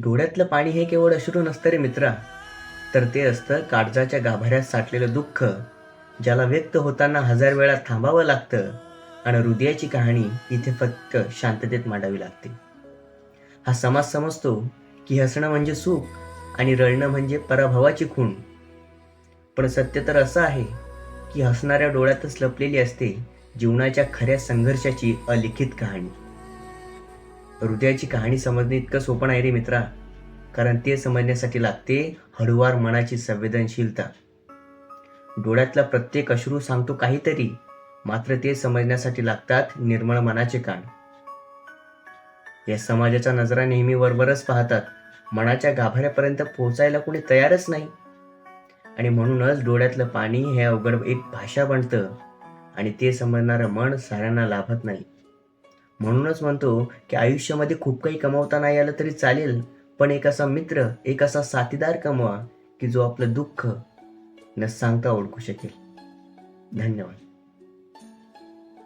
डोळ्यातलं पाणी हे केवळ अश्रू नसतं रे मित्रा. तर ते असतं काळजाच्या गाभाऱ्यात साठलेलं दुःख ज्याला व्यक्त होताना हजार वेळा थांबावं लागतं आणि हृदयाची कहाणी इथे फक्त शांततेत मांडावी लागते. हा समाज समजतो की हसणं म्हणजे सुख आणि रडणं म्हणजे पराभवाची खूण. पण सत्य तर असं आहे की हसणाऱ्या डोळ्यातच लपलेली असते जीवनाच्या खऱ्या संघर्षाची अलिखित कहाणी. हृदयाची कहाणी समजणे इतकं सोपं नाही रे मित्रा. कारण ते समजण्यासाठी लागते हळुवार मनाची संवेदनशीलता. डोळ्यातला प्रत्येक अश्रू सांगतो काहीतरी मात्र ते समजण्यासाठी लागतात निर्मळ मनाचे कान. या समाजाच्या नजरा नेहमी वरवरच पाहतात. मनाच्या गाभाऱ्यापर्यंत पोहोचायला कोणी तयारच नाही. आणि म्हणूनच डोळ्यातलं पाणी हे अवघड एक भाषा बनतं. आणि ते समजणारं मन साऱ्यांना लाभत नाही. म्हणूनच म्हणतो की आयुष्यामध्ये खूप काही कमावता नाही आलं तरी चालेल पण एक असा मित्र एक असा साथीदार कमवा की जो आपलं दुःख न सांगता ओळखू शकेल. धन्यवाद.